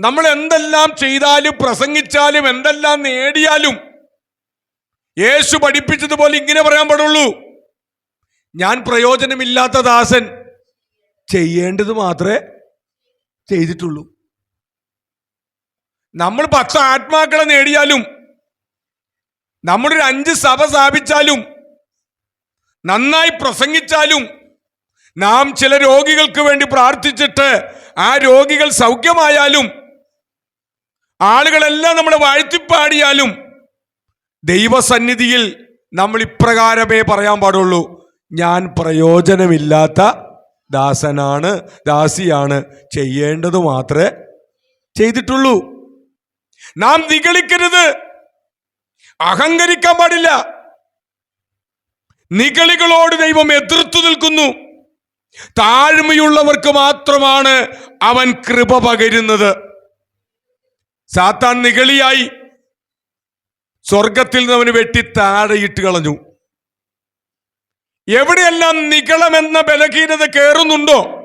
നമ്മൾ എന്തെല്ലാം ചെയ്താലും പ്രസംഗിച്ചാലും എന്തെല്ലാം നേടിയാലും യേശു പഠിപ്പിച്ചതുപോലെ ഇങ്ങനെ പറയാൻ പാടുള്ളൂ. ഞാൻ പ്രയോജനമില്ലാത്ത ദാസൻ ചെയ്യേണ്ടത് മാത്രമേ ചെയ്തിട്ടുള്ളൂ. നമ്മൾ പത്ത് ആത്മാക്കളെ നേടിയാലും നമ്മളൊരു അഞ്ച് സഭ സ്ഥാപിച്ചാലും നന്നായി പ്രസംഗിച്ചാലും നാം ചില രോഗികൾക്ക് വേണ്ടി പ്രാർത്ഥിച്ചിട്ട് ആ രോഗികൾ സൗഖ്യമായാലും ആളുകളെല്ലാം നമ്മളെ വാഴ്ത്തിപ്പാടിയാലും ദൈവസന്നിധിയിൽ നമ്മൾ ഇപ്രകാരമേ പറയാൻ പാടുള്ളൂ. ഞാൻ പ്രയോജനമില്ലാത്ത ദാസനാണ് ദാസിയാണ് ചെയ്യേണ്ടത് മാത്രമേ ചെയ്തിട്ടുള്ളൂ. നാം നിഗളിക്കരുത്. അഹങ്കരിക്കാൻ പാടില്ല. നിഗളികളോട് ദൈവം എതിർത്തു നിൽക്കുന്നു. താഴ്മയുള്ളവർക്ക് മാത്രമാണ് അവൻ കൃപ പകരുന്നത്. സാത്താൻ നിഗളിയായി. സ്വർഗത്തിൽ നിന്ന് അവന് വെട്ടി താഴെയിട്ട് കളഞ്ഞു. എവിടെയെല്ലാം നിഗളമെന്ന ബലഹീനത കയറുന്നുണ്ടോ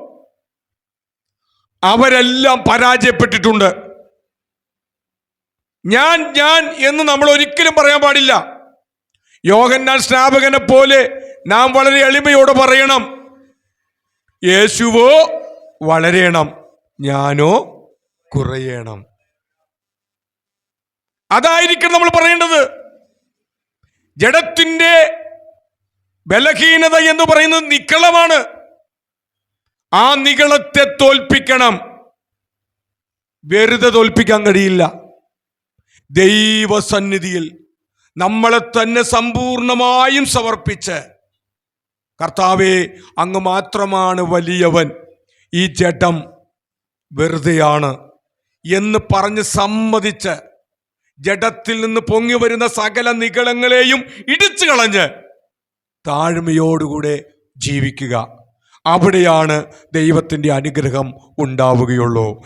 അവരെല്ലാം പരാജയപ്പെട്ടിട്ടുണ്ട്. ഞാൻ ഞാൻ എന്ന് നമ്മൾ ഒരിക്കലും പറയാൻ പാടില്ല. യോഹന്നാൻ സ്നാപകനെ പോലെ നാം വളരെ എളിമയോടെ പറയണം. യേശുവോ വളരേണം ഞാനോ കുറയണം. അതായിരിക്കും നമ്മൾ പറയേണ്ടത്. ജഡത്തിന്റെ ബലഹീനത എന്ന് പറയുന്നത് നിക്കളമാണ്. ആ നികളത്തെ തോൽപ്പിക്കണം. വെറുതെ തോൽപ്പിക്കാൻ കഴിയില്ല. ദൈവസന്നിധിയിൽ നമ്മളെ തന്നെ സമ്പൂർണമായും സമർപ്പിച്ച് കർത്താവെ അങ്ങ് മാത്രമാണ് വലിയവൻ. ഈ ജഡം വെറുതെയാണ് എന്ന് പറഞ്ഞ് സമ്മതിച്ച് ജഡത്തിൽ നിന്ന് പൊങ്ങി വരുന്ന സകല നികളങ്ങളെയും ഇടിച്ചു കളഞ്ഞ് താഴ്മയോടുകൂടെ ജീവിക്കുക. അവിടെയാണ് ദൈവത്തിന്റെ അനുഗ്രഹം ഉണ്ടാവുകയുള്ളൂ.